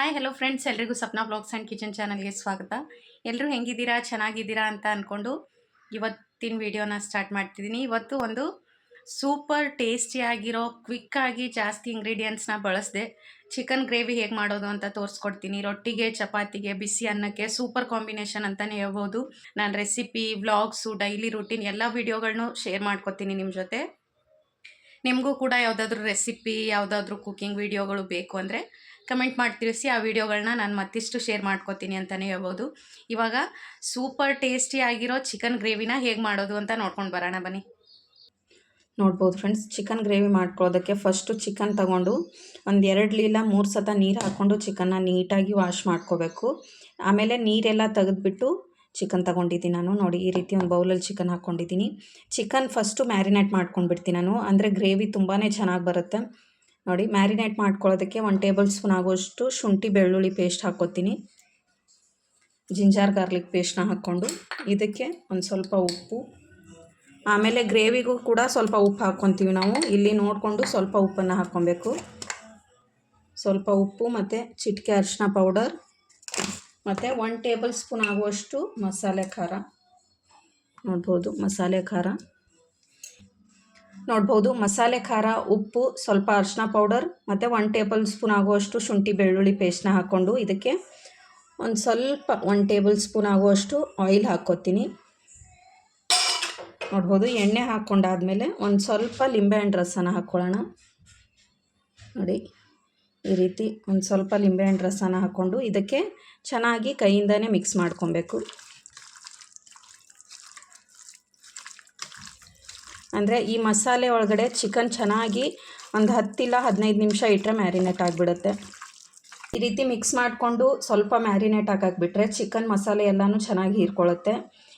Hi hello friends ಎಲ್ರಿಗೂ Sapna blogs and kitchen ಚಾನಲ್ಗೆ ಸ್ವಾಗತ. ಎಲ್ಲರೂ ಹೆಂಗಿದ್ದೀರಾ? ಚೆನ್ನಾಗಿದ್ದೀರಾ ಅಂತ ಅಂದ್ಕೊಂಡು ಇವತ್ತಿನ ವಿಡಿಯೋನ ಸ್ಟಾರ್ಟ್ ಮಾಡ್ತಿದ್ದೀನಿ. ಇವತ್ತು ಒಂದು ಸೂಪರ್ ಟೇಸ್ಟಿಯಾಗಿರೋ ಕ್ವಿಕ್ಕಾಗಿ ಜಾಸ್ತಿ ಇಂಗ್ರೀಡಿಯೆಂಟ್ಸ್ನ ಬಳಸದೆ ಚಿಕನ್ ಗ್ರೇವಿ ಹೇಗೆ ಮಾಡೋದು ಅಂತ ತೋರಿಸ್ಕೊಡ್ತೀನಿ. ರೊಟ್ಟಿಗೆ, ಚಪಾತಿಗೆ, ಬಿಸಿ ಅನ್ನಕ್ಕೆ ಸೂಪರ್ ಕಾಂಬಿನೇಷನ್ ಅಂತಲೇ ಹೇಳ್ಬೋದು. ನಾನು ರೆಸಿಪಿ ವ್ಲಾಗ್ಸು ಡೈಲಿ ರೂಟೀನ್ ಎಲ್ಲ ವೀಡಿಯೋಗಳನ್ನೂ ಶೇರ್ ಮಾಡ್ಕೊತೀನಿ ನಿಮ್ಮ ಜೊತೆ. ನಿಮಗೂ ಕೂಡ ಯಾವುದಾದ್ರೂ ರೆಸಿಪಿ ಯಾವುದಾದ್ರೂ ಕುಕ್ಕಿಂಗ್ ವೀಡಿಯೋಗಳು ಬೇಕು ಅಂದರೆ ಕಮೆಂಟ್ ಮಾಡಿ ತಿಳಿಸಿ ಆ ವಿಡಿಯೋಗಳನ್ನ ನಾನು ಮತ್ತಿಷ್ಟು ಶೇರ್ ಮಾಡ್ಕೋತೀನಿ ಅಂತಲೇ ಹೇಳ್ಬೋದು. ಇವಾಗ ಸೂಪರ್ ಟೇಸ್ಟಿ ಆಗಿರೋ ಚಿಕನ್ ಗ್ರೇವಿನ ಹೇಗೆ ಮಾಡೋದು ಅಂತ ನೋಡ್ಕೊಂಡು ಬರೋಣ ಬನ್ನಿ. ನೋಡ್ಬೋದು ಫ್ರೆಂಡ್ಸ್ ಚಿಕನ್ ಗ್ರೇವಿ ಮಾಡ್ಕೊಳ್ಳೋದಕ್ಕೆ ಫಸ್ಟು ಚಿಕನ್ ತಗೊಂಡು ಒಂದು ಎರಡು ಲೀಲ ಮೂರು ಸತ ನೀರು ಹಾಕ್ಕೊಂಡು ಚಿಕನ್ನ ನೀಟಾಗಿ ವಾಶ್ ಮಾಡ್ಕೋಬೇಕು. ಆಮೇಲೆ ನೀರೆಲ್ಲ ತೆಗೆದುಬಿಟ್ಟು ಚಿಕನ್ ತಗೊಂಡಿದ್ದೀನಿ ನಾನು. ನೋಡಿ, ಈ ರೀತಿ ಒಂದು ಬೌಲಲ್ಲಿ ಚಿಕನ್ ಹಾಕ್ಕೊಂಡಿದ್ದೀನಿ. ಚಿಕನ್ ಫಸ್ಟು ಮ್ಯಾರಿನೇಟ್ ಮಾಡ್ಕೊಂಡ್ಬಿಡ್ತೀನಿ ನಾನು. ಅಂದರೆ ಗ್ರೇವಿ ತುಂಬಾ ಚೆನ್ನಾಗಿ ಬರುತ್ತೆ. ನೋಡಿ ಮ್ಯಾರಿನೇಟ್ ಮಾಡ್ಕೊಳ್ಳೋದಕ್ಕೆ ಒನ್ ಟೇಬಲ್ ಸ್ಪೂನ್ ಆಗೋಷ್ಟು ಶುಂಠಿ, ಬೆಳ್ಳುಳ್ಳಿ ಪೇಸ್ಟ್ ಹಾಕ್ಕೋತೀನಿ. ಜಿಂಜಾರ್ ಗಾರ್ಲಿಕ್ ಪೇಸ್ಟ್ನ ಹಾಕ್ಕೊಂಡು ಇದಕ್ಕೆ ಒಂದು ಸ್ವಲ್ಪ ಉಪ್ಪು. ಆಮೇಲೆ ಗ್ರೇವಿಗೂ ಕೂಡ ಸ್ವಲ್ಪ ಉಪ್ಪು ಹಾಕ್ಕೊತೀವಿ ನಾವು. ಇಲ್ಲಿ ನೋಡಿಕೊಂಡು ಸ್ವಲ್ಪ ಉಪ್ಪನ್ನು ಹಾಕ್ಕೊಬೇಕು. ಸ್ವಲ್ಪ ಉಪ್ಪು ಮತ್ತು ಚಿಟಿಕೆ ಅರಿಶಿನ ಪೌಡರ್ ಮತ್ತು ಒನ್ ಟೇಬಲ್ ಸ್ಪೂನ್ ಆಗುವಷ್ಟು ಮಸಾಲೆ ಖಾರ. ನೋಡ್ಬೋದು, ಮಸಾಲೆ ಖಾರ. ನೋಡ್ಬೋದು ಮಸಾಲೆ ಖಾರ, ಉಪ್ಪು, ಸ್ವಲ್ಪ ಅರಿಶಿನ ಪೌಡರ್, ಮತ್ತು ಒನ್ ಟೇಬಲ್ ಸ್ಪೂನ್ ಆಗುವಷ್ಟು ಶುಂಠಿ ಬೆಳ್ಳುಳ್ಳಿ ಪೇಸ್ಟ್ನ ಹಾಕ್ಕೊಂಡು ಇದಕ್ಕೆ ಒಂದು ಸ್ವಲ್ಪ ಒನ್ ಟೇಬಲ್ ಸ್ಪೂನ್ ಆಗುವಷ್ಟು ಆಯಿಲ್ ಹಾಕ್ಕೋತೀನಿ. ನೋಡ್ಬೋದು ಎಣ್ಣೆ ಹಾಕ್ಕೊಂಡಾದಮೇಲೆ ಒಂದು ಸ್ವಲ್ಪ ಲಿಂಬೆಹಣ್ಣು ರಸನ ಹಾಕ್ಕೊಳ್ಳೋಣ. ನೋಡಿ, ಈ ರೀತಿ ಒಂದು ಸ್ವಲ್ಪ ಲಿಂಬೆಹಣ್ಣು ರಸನ ಹಾಕ್ಕೊಂಡು ಇದಕ್ಕೆ ಚೆನ್ನಾಗಿ ಕೈಯಿಂದನೇ ಮಿಕ್ಸ್ ಮಾಡ್ಕೊಬೇಕು. ಅಂದರೆ ಈ ಮಸಾಲೆ ಒಳಗಡೆ ಚಿಕನ್ ಚೆನ್ನಾಗಿ ಒಂದು ಹತ್ತಿಲ್ಲ ಹದಿನೈದು ನಿಮಿಷ ಇಟ್ಟರೆ ಮ್ಯಾರಿನೇಟ್ ಆಗಿಬಿಡುತ್ತೆ. ಈ ರೀತಿ ಮಿಕ್ಸ್ ಮಾಡಿಕೊಂಡು ಸ್ವಲ್ಪ ಮ್ಯಾರಿನೇಟ್ ಹಾಕಾಕ್ಬಿಟ್ರೆ ಚಿಕನ್ ಮಸಾಲೆ ಎಲ್ಲನೂ ಚೆನ್ನಾಗಿ ಹೀರ್ಕೊಳ್ಳುತ್ತೆ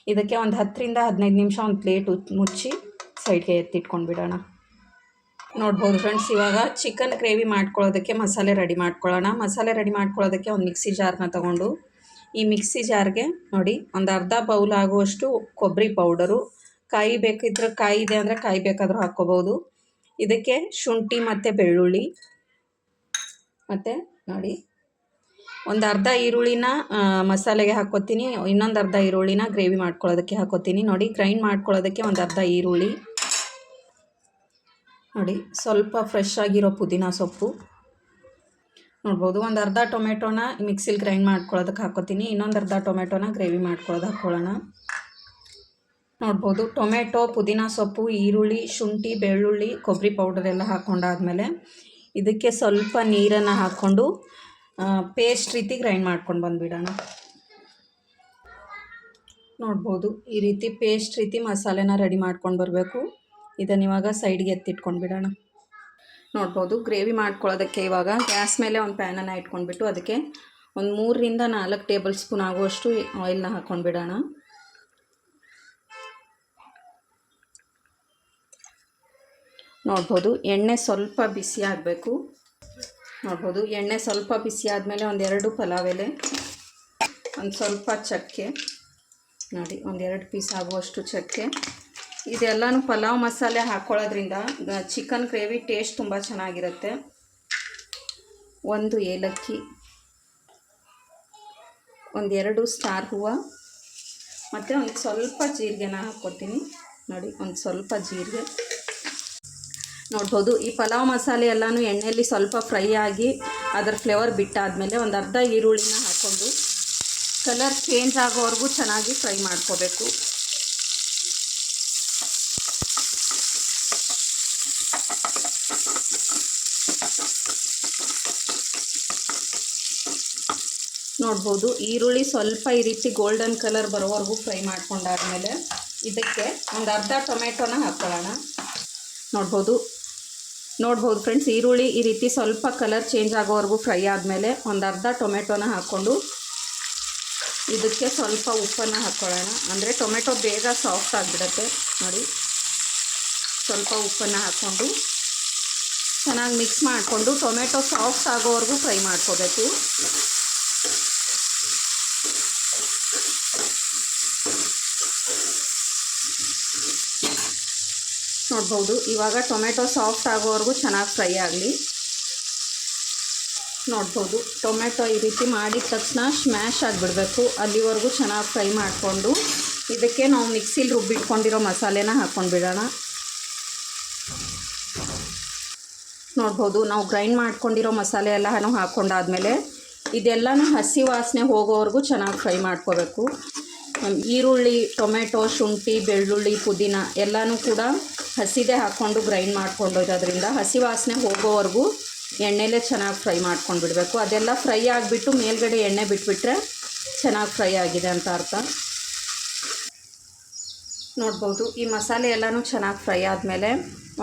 ಇದಕ್ಕೆ ಒಂದು ಹತ್ತರಿಂದ ಹದಿನೈದು ನಿಮಿಷ ಒಂದು ಪ್ಲೇಟ್ ಮುಚ್ಚಿ ಸೈಡ್ಗೆ ಎತ್ತಿಟ್ಕೊಂಡು ಬಿಡೋಣ. ನೋಡ್ಬೋದು ಫ್ರೆಂಡ್ಸ್ ಇವಾಗ ಚಿಕನ್ ಗ್ರೇವಿ ಮಾಡ್ಕೊಳ್ಳೋದಕ್ಕೆ ಮಸಾಲೆ ರೆಡಿ ಮಾಡ್ಕೊಳ್ಳೋಣ. ಮಸಾಲೆ ರೆಡಿ ಮಾಡ್ಕೊಳ್ಳೋದಕ್ಕೆ ಒಂದು ಮಿಕ್ಸಿ ಜಾರ್ನ ತಗೊಂಡು ಈ ಮಿಕ್ಸಿ ಜಾರ್ಗೆ ನೋಡಿ ಒಂದು ಅರ್ಧ ಬೌಲ್ ಆಗುವಷ್ಟು ಕೊಬ್ಬರಿ ಪೌಡರು ಕಾಯಿ ಬೇಕಿದ್ರೆ ಕಾಯಿ ಇದೆ ಅಂದರೆ ಕಾಯಿ ಬೇಕಾದರೂ ಹಾಕ್ಕೋಬೋದು. ಇದಕ್ಕೆ ಶುಂಠಿ ಮತ್ತು ಬೆಳ್ಳುಳ್ಳಿ. ಮತ್ತು ನೋಡಿ. ಒಂದು ಅರ್ಧ ಈರುಳ್ಳಿನ ಮಸಾಲೆಗೆ ಹಾಕ್ಕೋತೀನಿ. ಇನ್ನೊಂದು ಅರ್ಧ ಈರುಳ್ಳಿನ ಗ್ರೇವಿ ಮಾಡ್ಕೊಳ್ಳೋದಕ್ಕೆ ಹಾಕ್ಕೋತೀನಿ. ನೋಡಿ, ಗ್ರೈಂಡ್ ಮಾಡ್ಕೊಳ್ಳೋದಕ್ಕೆ ಒಂದು ಅರ್ಧ ಈರುಳ್ಳಿ. ನೋಡಿ, ಸ್ವಲ್ಪ ಫ್ರೆಶ್ ಆಗಿರೋ ಪುದೀನ ಸೊಪ್ಪು. ನೋಡ್ಬೋದು, ಒಂದು ಅರ್ಧ ಟೊಮೆಟೊನ ಮಿಕ್ಸಿಲಿ ಗ್ರೈಂಡ್ ಮಾಡ್ಕೊಳ್ಳೋದಕ್ಕೆ ಹಾಕ್ಕೋತೀನಿ. ಇನ್ನೊಂದು ಅರ್ಧ ಟೊಮೆಟೊನ ಗ್ರೇವಿ ಮಾಡ್ಕೊಳ್ಳೋದು ಹಾಕ್ಕೊಳ್ಳೋಣ. ನೋಡ್ಬೋದು. ಟೊಮೆಟೊ, ಪುದೀನ ಸೊಪ್ಪು, ಈರುಳ್ಳಿ, ಶುಂಠಿ, ಬೆಳ್ಳುಳ್ಳಿ, ಕೊಬ್ಬರಿ ಪೌಡರ್ ಎಲ್ಲ ಹಾಕ್ಕೊಂಡಾದ್ಮೇಲೆ ಇದಕ್ಕೆ ಸ್ವಲ್ಪ ನೀರನ್ನು ಹಾಕ್ಕೊಂಡು ಪೇಸ್ಟ್ ರೀತಿ ಗ್ರೈಂಡ್ ಮಾಡ್ಕೊಂಡು ಬಂದುಬಿಡೋಣ. ನೋಡ್ಬೋದು. ಈ ರೀತಿ ಪೇಸ್ಟ್ ರೀತಿ ಮಸಾಲೆನ ರೆಡಿ ಮಾಡ್ಕೊಂಡು ಬರಬೇಕು. ಇದನ್ನು ಇವಾಗ ಸೈಡ್ಗೆ ಎತ್ತಿಟ್ಕೊಂಡು ಬಿಡೋಣ. ನೋಡ್ಬೋದು. ಗ್ರೇವಿ ಮಾಡ್ಕೊಳ್ಳೋದಕ್ಕೆ ಇವಾಗ ಗ್ಯಾಸ್ ಮೇಲೆ ಒಂದು ಪ್ಯಾನನ್ನು ಇಟ್ಕೊಂಡ್ಬಿಟ್ಟು ಅದಕ್ಕೆ ಒಂದು ಮೂರರಿಂದ ನಾಲ್ಕು ಟೇಬಲ್ ಸ್ಪೂನ್ ಆಗುವಷ್ಟು ಆಯಿಲ್ನ ಹಾಕ್ಕೊಂಡು ಬಿಡೋಣ. ನೋಡ್ಬೋದು. ಎಣ್ಣೆ ಸ್ವಲ್ಪ ಬಿಸಿ ಆಗಬೇಕು. ನೋಡ್ಬೋದು. ಎಣ್ಣೆ ಸ್ವಲ್ಪ ಬಿಸಿ ಆದಮೇಲೆ ಒಂದೆರಡು ಪಲಾವ್ ಎಲೆ ಒಂದು ಸ್ವಲ್ಪ ಚಕ್ಕೆ. ನೋಡಿ, ಒಂದೆರಡು ಪೀಸ್ ಆಗುವಷ್ಟು ಚಕ್ಕೆ. ಇದೆಲ್ಲನೂ ಪಲಾವ್ ಮಸಾಲೆ ಹಾಕ್ಕೊಳ್ಳೋದ್ರಿಂದ ಚಿಕನ್ ಗ್ರೇವಿ ಟೇಸ್ಟ್ ತುಂಬ ಚೆನ್ನಾಗಿರುತ್ತೆ. ಒಂದು ಏಲಕ್ಕಿ, ಒಂದೆರಡು ಸ್ಟಾರ್ ಹೂವು, ಮತ್ತು ಒಂದು ಸ್ವಲ್ಪ ಜೀರಿಗೆನ ಹಾಕ್ಕೊತೀನಿ ನೋಡಿ, ಒಂದು ಸ್ವಲ್ಪ ಜೀರಿಗೆ. ನೋಡ್ಬೋದು. ಈ ಪಲಾವ್ ಮಸಾಲೆ ಎಲ್ಲನೂ ಎಣ್ಣೆಯಲ್ಲಿ ಸ್ವಲ್ಪ ಫ್ರೈ ಆಗಿ ಅದರ ಫ್ಲೇವರ್ ಬಿಟ್ಟಾದಮೇಲೆ ಒಂದು ಅರ್ಧ ಈರುಳ್ಳಿನ ಹಾಕ್ಕೊಂಡು ಕಲರ್ ಚೇಂಜ್ ಆಗೋವರೆಗೂ ಚೆನ್ನಾಗಿ ಫ್ರೈ ಮಾಡ್ಕೋಬೇಕು. ನೋಡ್ಬೋದು. ಈರುಳ್ಳಿ ಸ್ವಲ್ಪ ಈ ರೀತಿ ಗೋಲ್ಡನ್ ಕಲರ್ ಬರೋವರೆಗೂ ಫ್ರೈ ಮಾಡ್ಕೊಂಡಾದ್ಮೇಲೆ ಇದಕ್ಕೆ ಒಂದು ಅರ್ಧ ಟೊಮೆಟೊನ ಹಾಕ್ಕೊಳ್ಳೋಣ ನೋಡ್ಬೋದು. ನೋಡ್ಬೋದು ಫ್ರೆಂಡ್ಸ್, ಈರುಳ್ಳಿ ಈ ರೀತಿ ಸ್ವಲ್ಪ ಕಲರ್ ಚೇಂಜ್ ಆಗೋವರೆಗೂ ಫ್ರೈ ಆದಮೇಲೆ ಒಂದು ಅರ್ಧ ಟೊಮೆಟೊನ ಹಾಕ್ಕೊಂಡು ಇದಕ್ಕೆ ಸ್ವಲ್ಪ ಉಪ್ಪನ್ನು ಹಾಕ್ಕೊಳ್ಳೋಣ ಅಂದರೆ ಟೊಮೆಟೊ ಬೇಗ ಸಾಫ್ಟ್ ಆಗಿಬಿಡತ್ತೆ. ನೋಡಿ, ಸ್ವಲ್ಪ ಉಪ್ಪನ್ನು ಹಾಕ್ಕೊಂಡು ಚೆನ್ನಾಗಿ ಮಿಕ್ಸ್ ಮಾಡಿಕೊಂಡು ಟೊಮೆಟೊ ಸಾಫ್ಟ್ ಆಗೋವರೆಗೂ ಫ್ರೈ ಮಾಡ್ಕೋಬೇಕು. ನೋಡ್ಬೋದು. ಇವಾಗ ಟೊಮೆಟೊ ಸಾಫ್ಟ್ ಆಗೋವರೆಗೂ ಚೆನ್ನಾಗಿ ಫ್ರೈ ಆಗಲಿ. ನೋಡ್ಬೋದು. ಟೊಮೆಟೊ ಈ ರೀತಿ ಮಾಡಿದ ತಕ್ಷಣ ಸ್ಮ್ಯಾಶ್ ಆಗಿಬಿಡಬೇಕು. ಅಲ್ಲಿವರೆಗೂ ಚೆನ್ನಾಗಿ ಫ್ರೈ ಮಾಡಿಕೊಂಡು ಇದಕ್ಕೆ ನಾವು ಮಿಕ್ಸಿಲಿ ರುಬ್ಬಿಟ್ಕೊಂಡಿರೋ ಮಸಾಲೆನ ಹಾಕ್ಕೊಂಡ್ಬಿಡೋಣ ನೋಡ್ಬೋದು. ನಾವು ಗ್ರೈಂಡ್ ಮಾಡ್ಕೊಂಡಿರೋ ಮಸಾಲೆ ಎಲ್ಲನೂ ಹಾಕ್ಕೊಂಡಾದಮೇಲೆ ಇದೆಲ್ಲನೂ ಹಸಿ ವಾಸನೆ ಹೋಗೋವರೆಗೂ ಚೆನ್ನಾಗಿ ಫ್ರೈ ಮಾಡ್ಕೋಬೇಕು. ಈರುಳ್ಳಿ, ಟೊಮೆಟೊ, ಶುಂಠಿ, ಬೆಳ್ಳುಳ್ಳಿ, ಪುದೀನ ಎಲ್ಲನೂ ಕೂಡ ಹಸಿದೇ ಹಾಕ್ಕೊಂಡು ಗ್ರೈಂಡ್ ಮಾಡ್ಕೊಂಡಿರೋದ್ರಿಂದ ಹಸಿ ವಾಸನೆ ಹೋಗೋವರೆಗೂ ಎಣ್ಣೆಲೇ ಚೆನ್ನಾಗಿ ಫ್ರೈ ಮಾಡ್ಕೊಂಡು ಬಿಡಬೇಕು. ಅದೆಲ್ಲ ಫ್ರೈ ಆಗಿಬಿಟ್ಟು ಮೇಲ್ಗಡೆ ಎಣ್ಣೆ ಬಿಟ್ಬಿಟ್ರೆ ಚೆನ್ನಾಗಿ ಫ್ರೈ ಆಗಿದೆ ಅಂತ ಅರ್ಥ. ನೋಡ್ಬೋದು, ಈ ಮಸಾಲೆ ಎಲ್ಲನೂ ಚೆನ್ನಾಗಿ ಫ್ರೈ ಆದಮೇಲೆ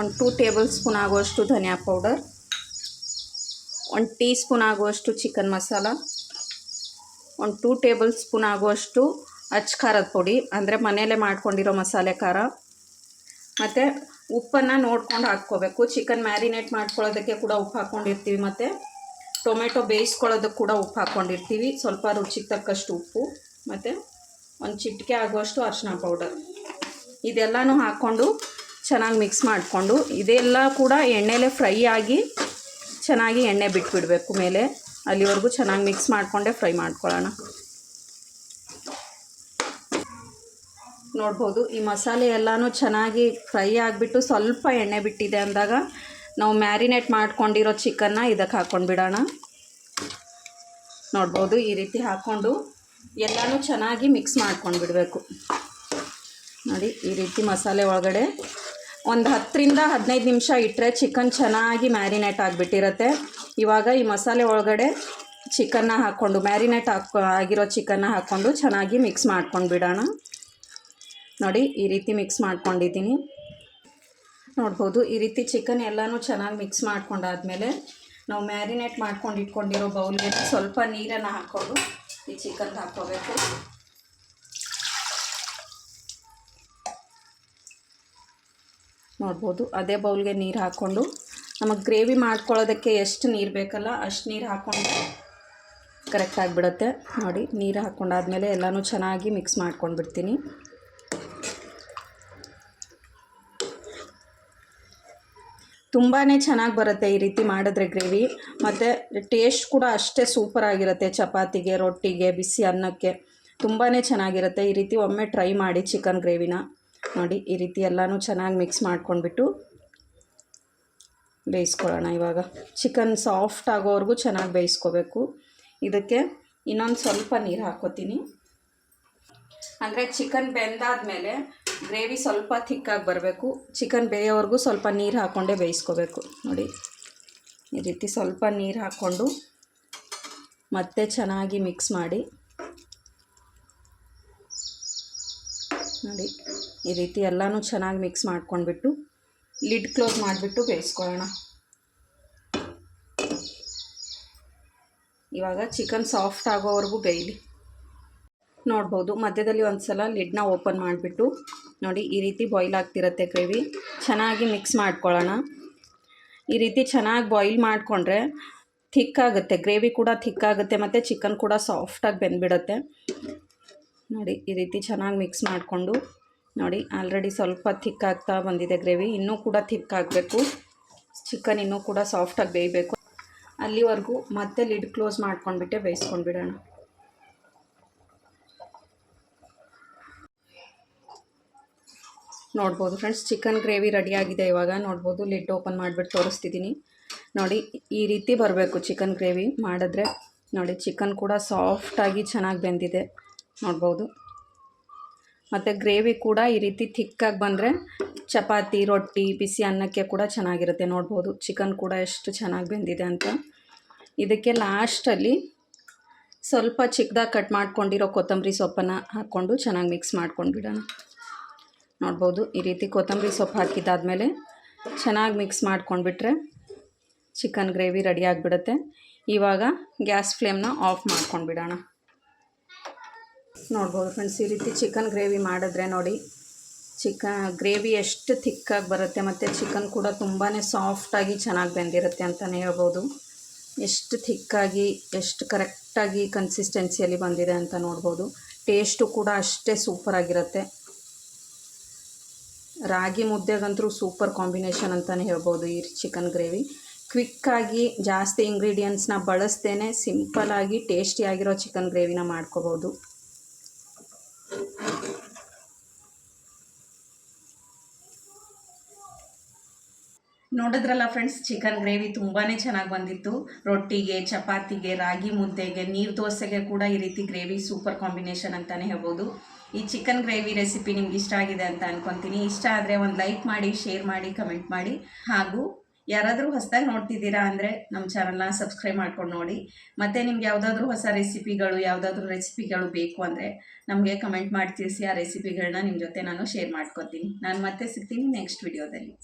ಒಂದು ಟೂ ಟೇಬಲ್ ಸ್ಪೂನ್ ಆಗುವಷ್ಟು ಧನಿಯಾ ಪೌಡರ್ ಒಂದು ಟೀ ಸ್ಪೂನ್ ಆಗುವಷ್ಟು ಚಿಕನ್ ಮಸಾಲ ಒಂದು ಟೂ ಟೇಬಲ್ ಸ್ಪೂನ್ ಆಗುವಷ್ಟು ಅಚ್ಚ ಖಾರದ ಪುಡಿ, ಅಂದರೆ ಮನೆಯಲ್ಲೇ ಮಾಡ್ಕೊಂಡಿರೋ ಮಸಾಲೆ ಖಾರ ಮತ್ತು ಉಪ್ಪನ್ನು ನೋಡ್ಕೊಂಡು ಹಾಕ್ಕೋಬೇಕು. ಚಿಕನ್ ಮ್ಯಾರಿನೇಟ್ ಮಾಡ್ಕೊಳ್ಳೋದಕ್ಕೆ ಕೂಡ ಉಪ್ಪು ಹಾಕ್ಕೊಂಡಿರ್ತೀವಿ ಮತ್ತು. ಟೊಮೆಟೊ ಬೇಯಿಸ್ಕೊಳ್ಳೋದಕ್ಕೆ ಕೂಡ ಉಪ್ಪು ಹಾಕ್ಕೊಂಡಿರ್ತೀವಿ. ಸ್ವಲ್ಪ ರುಚಿಗೆ ತಕ್ಕಷ್ಟು ಉಪ್ಪು ಮತ್ತು ಒಂದು ಚಿಟಿಕೆ ಆಗುವಷ್ಟು ಅರಿಶಿನ ಪೌಡರ್. ಇದೆಲ್ಲನೂ ಹಾಕ್ಕೊಂಡು ಚೆನ್ನಾಗಿ ಮಿಕ್ಸ್ ಮಾಡಿಕೊಂಡು ಇದೆಲ್ಲ ಕೂಡ ಎಣ್ಣೆಲೇ ಫ್ರೈ ಆಗಿ ಚೆನ್ನಾಗಿ ಎಣ್ಣೆ ಬಿಟ್ಬಿಡಬೇಕು ಮೇಲೆ. ಅಲ್ಲಿವರೆಗೂ ಚೆನ್ನಾಗಿ ಮಿಕ್ಸ್ ಮಾಡಿಕೊಂಡೇ ಫ್ರೈ ಮಾಡ್ಕೊಳ್ಳೋಣ. ನೋಡ್ಬೋದು. ಈ ಮಸಾಲೆ ಎಲ್ಲನೂ ಚೆನ್ನಾಗಿ ಫ್ರೈ ಆಗಿಬಿಟ್ಟು ಸ್ವಲ್ಪ ಎಣ್ಣೆ ಬಿಟ್ಟಿದೆ ಅಂದಾಗ ನಾವು ಮ್ಯಾರಿನೇಟ್ ಮಾಡ್ಕೊಂಡಿರೋ ಚಿಕನ್ನ ಇದಕ್ಕೆ ಹಾಕ್ಕೊಂಡು ಬಿಡೋಣ. ನೋಡ್ಬೋದು, ಈ ರೀತಿ ಹಾಕ್ಕೊಂಡು ಎಲ್ಲನೂ ಚೆನ್ನಾಗಿ ಮಿಕ್ಸ್ ಮಾಡ್ಕೊಂಡು ಬಿಡಬೇಕು. ನೋಡಿ, ಈ ರೀತಿ ಮಸಾಲೆ ಒಳಗಡೆ ಒಂದು ಹತ್ತರಿಂದ ಹದಿನೈದು ನಿಮಿಷ ಇಟ್ಟರೆ ಚಿಕನ್ ಚೆನ್ನಾಗಿ ಮ್ಯಾರಿನೇಟ್ ಆಗಿಬಿಟ್ಟಿರತ್ತೆ. ಇವಾಗ ಈ ಮಸಾಲೆ ಒಳಗಡೆ ಚಿಕನ್ನ ಹಾಕ್ಕೊಂಡು, ಮ್ಯಾರಿನೇಟ್ ಹಾಕೊ ಆಗಿರೋ ಚಿಕನ್ನ ಹಾಕ್ಕೊಂಡು ಚೆನ್ನಾಗಿ ಮಿಕ್ಸ್ ಮಾಡ್ಕೊಂಡು ಬಿಡೋಣ. ನೋಡಿ, ಈ ರೀತಿ ಮಿಕ್ಸ್ ಮಾಡ್ಕೊಂಡಿದ್ದೀನಿ. ನೋಡ್ಬೋದು, ಈ ರೀತಿ ಚಿಕನ್ ಎಲ್ಲನೂ ಚೆನ್ನಾಗಿ ಮಿಕ್ಸ್ ಮಾಡ್ಕೊಂಡಾದ್ಮೇಲೆ ನಾವು ಮ್ಯಾರಿನೇಟ್ ಮಾಡ್ಕೊಂಡು ಇಟ್ಕೊಂಡಿರೋ ಬೌಲ್ಗೆ ಸ್ವಲ್ಪ ನೀರನ್ನು ಹಾಕ್ಕೊಂಡು ಈ ಚಿಕನ್ ಹಾಕ್ಕೋಬೇಕು. ನೋಡ್ಬೋದು, ಅದೇ ಬೌಲ್ಗೆ ನೀರು ಹಾಕ್ಕೊಂಡು ನಮಗೆ ಗ್ರೇವಿ ಮಾಡ್ಕೊಳ್ಳೋದಕ್ಕೆ ಎಷ್ಟು ನೀರು ಬೇಕಲ್ಲ ಅಷ್ಟು ನೀರು ಹಾಕ್ಕೊಂಡು ಕರೆಕ್ಟಾಗಿ ಬಿಡುತ್ತೆ. ನೋಡಿ, ನೀರು ಹಾಕ್ಕೊಂಡಾದ್ಮೇಲೆ ಎಲ್ಲನೂ ಚೆನ್ನಾಗಿ ಮಿಕ್ಸ್ ಮಾಡ್ಕೊಂಡು ಬಿಡ್ತೀನಿ ತುಂಬಾ ಚೆನ್ನಾಗಿ ಬರುತ್ತೆ ಈ ರೀತಿ ಮಾಡಿದ್ರೆ ಗ್ರೇವಿ. ಮತ್ತು ಟೇಸ್ಟ್ ಕೂಡ ಅಷ್ಟೇ ಸೂಪರ್ ಆಗಿರುತ್ತೆ ಚಪಾತಿಗೆ, ರೊಟ್ಟಿಗೆ, ಬಿಸಿ ಅನ್ನಕ್ಕೆ. ತುಂಬಾ ಚೆನ್ನಾಗಿರುತ್ತೆ ಈ ರೀತಿ ಒಮ್ಮೆ ಟ್ರೈ ಮಾಡಿ ಚಿಕನ್ ಗ್ರೇವಿನ ನೋಡಿ, ಈ ರೀತಿ ಎಲ್ಲನೂ ಚೆನ್ನಾಗಿ ಮಿಕ್ಸ್ ಮಾಡ್ಕೊಂಡ್ಬಿಟ್ಟು ಬೇಯಿಸ್ಕೊಳ್ಳೋಣ ಇವಾಗ. ಚಿಕನ್ ಸಾಫ್ಟ್ ಆಗೋವರೆಗೂ ಚೆನ್ನಾಗಿ ಬೇಯಿಸ್ಕೋಬೇಕು. ಇದಕ್ಕೆ ಇನ್ನೊಂದು ಸ್ವಲ್ಪ ನೀರು ಹಾಕ್ಕೋತೀನಿ ಅಂದರೆ ಚಿಕನ್ ಬೆಂದಾದ್ಮೇಲೆ ಗ್ರೇವಿ ಸ್ವಲ್ಪ ಥಿಕ್ಕಾಗಿ ಬರಬೇಕು. ಚಿಕನ್ ಬೇಯೋವರೆಗೂ ಸ್ವಲ್ಪ ನೀರು ಹಾಕ್ಕೊಂಡೇ ಬೇಯಿಸ್ಕೋಬೇಕು. ನೋಡಿ, ಈ ರೀತಿ ಸ್ವಲ್ಪ ನೀರು ಹಾಕ್ಕೊಂಡು ಮತ್ತೆ ಚೆನ್ನಾಗಿ ಮಿಕ್ಸ್ ಮಾಡಿ ನೋಡಿ, ಈ ರೀತಿ ಎಲ್ಲನೂ ಚೆನ್ನಾಗಿ ಮಿಕ್ಸ್ ಮಾಡ್ಕೊಂಡ್ಬಿಟ್ಟು ಲಿಡ್ ಕ್ಲೋಸ್ ಮಾಡಿಬಿಟ್ಟು ಬೇಯಿಸ್ಕೊಳ್ಳೋಣ. ಇವಾಗ ಚಿಕನ್ ಸಾಫ್ಟ್ ಆಗೋವರೆಗೂ ಬೇಯಲಿ. ನೋಡ್ಬೋದು. ಮಧ್ಯದಲ್ಲಿ ಒಂದು ಸಲ ಲಿಡ್ನ ಓಪನ್ ಮಾಡಿಬಿಟ್ಟು ನೋಡಿ ಈ ರೀತಿ ಬಾಯ್ಲ್ ಆಗ್ತಿರತ್ತೆ ಗ್ರೇವಿ. ಚೆನ್ನಾಗಿ ಮಿಕ್ಸ್ ಮಾಡ್ಕೊಳ್ಳೋಣ. ಈ ರೀತಿ ಚೆನ್ನಾಗಿ ಬಾಯ್ಲ್ ಮಾಡಿಕೊಂಡ್ರೆ ಥಿಕ್ಕಾಗುತ್ತೆ ಗ್ರೇವಿ ಕೂಡ ಥಿಕ್ಕಾಗುತ್ತೆ ಮತ್ತು ಚಿಕನ್ ಕೂಡ ಸಾಫ್ಟಾಗಿ ಬೆಂದ್ಬಿಡುತ್ತೆ. ನೋಡಿ ಈ ರೀತಿ ಚೆನ್ನಾಗಿ ಮಿಕ್ಸ್ ಮಾಡಿಕೊಂಡು ನೋಡಿ ಆಲ್ರೆಡಿ ಸ್ವಲ್ಪ ಥಿಕ್ ಆಗ್ತಾ ಬಂದಿದೆ ಗ್ರೇವಿ. ಇನ್ನೂ ಕೂಡ ಥಿಕ್ ಆಗಬೇಕು. ಚಿಕನ್ ಇನ್ನೂ ಕೂಡ ಸಾಫ್ಟಾಗಿ ಬೇಯಬೇಕು. ಅಲ್ಲಿವರೆಗೂ ಮತ್ತೆ ಲಿಡ್ ಕ್ಲೋಸ್ ಮಾಡ್ಕೊಂಡ್ಬಿಟ್ಟೆ ಬೇಯಿಸ್ಕೊಂಡು ಬಿಡೋಣ ನೋಡ್ಬೋದು. ಫ್ರೆಂಡ್ಸ್, ಚಿಕನ್ ಗ್ರೇವಿ ರೆಡಿಯಾಗಿದೆ ಇವಾಗ ನೋಡ್ಬೋದು, ಲಿಡ್ ಓಪನ್ ಮಾಡಿಬಿಟ್ಟು ತೋರಿಸ್ತಿದ್ದೀನಿ ನೋಡಿ, ಈ ರೀತಿ ಬರಬೇಕು ಚಿಕನ್ ಗ್ರೇವಿ. ಮಾಡಿದ್ರೆ ನೋಡಿ, ಚಿಕನ್ ಕೂಡ ಸಾಫ್ಟಾಗಿ ಚೆನ್ನಾಗಿ ಬೆಂದಿದೆ. ನೋಡ್ಬೋದು. ಮತ್ತು ಗ್ರೇವಿ ಕೂಡ ಈ ರೀತಿ ಥಿಕ್ಕಾಗಿ ಬಂದರೆ ಚಪಾತಿ, ರೊಟ್ಟಿ, ಬಿಸಿ ಅನ್ನಕ್ಕೆ ಕೂಡ ಚೆನ್ನಾಗಿರುತ್ತೆ. ನೋಡ್ಬೋದು, ಚಿಕನ್ ಕೂಡ ಎಷ್ಟು ಚೆನ್ನಾಗಿ ಬೆಂದಿದೆ ಅಂತ. ಇದಕ್ಕೆ ಲಾಸ್ಟಲ್ಲಿ ಸ್ವಲ್ಪ ಚಿಕ್ಕದಾಗಿ ಕಟ್ ಮಾಡ್ಕೊಂಡಿರೋ ಕೊತ್ತಂಬರಿ ಸೊಪ್ಪನ್ನು ಹಾಕ್ಕೊಂಡು ಚೆನ್ನಾಗಿ ಮಿಕ್ಸ್ ಮಾಡ್ಕೊಂಡು ಬಿಡೋಣ ನೋಡ್ಬೋದು. ಈ ರೀತಿ ಕೊತ್ತಂಬರಿ ಸೊಪ್ಪು ಹಾಕಿದ್ದಾದಮೇಲೆ ಚೆನ್ನಾಗಿ ಮಿಕ್ಸ್ ಮಾಡ್ಕೊಂಡ್ಬಿಟ್ರೆ ಚಿಕನ್ ಗ್ರೇವಿ ರೆಡಿ ಆಗಿಬಿಡುತ್ತೆ. ಇವಾಗ ಗ್ಯಾಸ್ ಫ್ಲೇಮ್ನ ಆಫ್ ಮಾಡ್ಕೊಂಡ್ಬಿಡೋಣ. ನೋಡ್ಬೋದು ಫ್ರೆಂಡ್ಸ್ ಈ ರೀತಿ ಚಿಕನ್ ಗ್ರೇವಿ ಮಾಡಿದ್ರೆ ನೋಡಿ ಚಿಕನ್ ಗ್ರೇವಿ ಎಷ್ಟು ಥಿಕ್ಕಾಗಿ ಬರುತ್ತೆ ಮತ್ತು ಚಿಕನ್ ಕೂಡ ತುಂಬಾ ಸಾಫ್ಟಾಗಿ ಚೆನ್ನಾಗಿ ಬೆಂದಿರುತ್ತೆ ಅಂತಲೇ ಹೇಳ್ಬೋದು. ಎಷ್ಟು ಥಿಕ್ಕಾಗಿ ಎಷ್ಟು ಕರೆಕ್ಟಾಗಿ ಕನ್ಸಿಸ್ಟೆನ್ಸಿಯಲ್ಲಿ ಬಂದಿದೆ ಅಂತ ನೋಡ್ಬೋದು. ಟೇಸ್ಟು ಕೂಡ ಅಷ್ಟೇ ಸೂಪರಾಗಿರುತ್ತೆ ರಾಗಿ ಮುದ್ದೆಗಂತೂ ಸೂಪರ್ ಕಾಂಬಿನೇಷನ್ ಅಂತಲೇ ಹೇಳ್ಬೋದು ಈ ಚಿಕನ್ ಗ್ರೇವಿ. ಕ್ವಿಕ್ಕಾಗಿ ಜಾಸ್ತಿ ಇಂಗ್ರೀಡಿಯೆಂಟ್ಸ್ನ ಬಳಸ್ದೇ ಸಿಂಪಲಾಗಿ ಟೇಸ್ಟಿಯಾಗಿರೋ ಚಿಕನ್ ಗ್ರೇವಿನ ಮಾಡ್ಕೋಬೋದು. ನೋಡಿದ್ರಲ್ಲ ಫ್ರೆಂಡ್ಸ್ ಚಿಕನ್ ಗ್ರೇವಿ ತುಂಬಾ ಚೆನ್ನಾಗಿ ಬಂದಿತ್ತು. ರೊಟ್ಟಿಗೆ, ಚಪಾತಿಗೆ, ರಾಗಿ ಮುದ್ದೆಗೆ, ನೀರು ದೋಸೆಗೆ ಕೂಡ ಈ ರೀತಿ ಗ್ರೇವಿ ಸೂಪರ್ ಕಾಂಬಿನೇಷನ್ ಅಂತಲೇ ಹೇಳ್ಬೋದು. ಈ ಚಿಕನ್ ಗ್ರೇವಿ ರೆಸಿಪಿ ನಿಮ್ಗೆ ಇಷ್ಟ ಆಗಿದೆ ಅಂತ ಅನ್ಕೊತೀನಿ. ಇಷ್ಟ ಆದರೆ ಒಂದು ಲೈಕ್ ಮಾಡಿ ಶೇರ್ ಮಾಡಿ ಕಮೆಂಟ್ ಮಾಡಿ. ಹಾಗೂ ಯಾರಾದರೂ ಹೊಸದಾಗಿ ನೋಡ್ತಿದ್ದೀರಾ ಅಂದರೆ ನಮ್ಮ ಚಾನಲ್ನ ಸಬ್ಸ್ಕ್ರೈಬ್ ಮಾಡ್ಕೊಂಡು ನೋಡಿ. ಮತ್ತು ನಿಮ್ಗೆ ಯಾವುದಾದ್ರೂ ಹೊಸ ರೆಸಿಪಿಗಳು ಯಾವುದಾದ್ರೂ ರೆಸಿಪಿಗಳು ಬೇಕು ಅಂದರೆ ನಮಗೆ ಕಮೆಂಟ್ ಮಾಡಿ ತಿಳಿಸಿ ಆ ರೆಸಿಪಿಗಳನ್ನ ನಿಮ್ಮ ಜೊತೆ ನಾನು ಶೇರ್ ಮಾಡ್ಕೊತೀನಿ. ನಾನು ಮತ್ತೆ ಸಿಗ್ತೀನಿ ನೆಕ್ಸ್ಟ್ ವಿಡಿಯೋದಲ್ಲಿ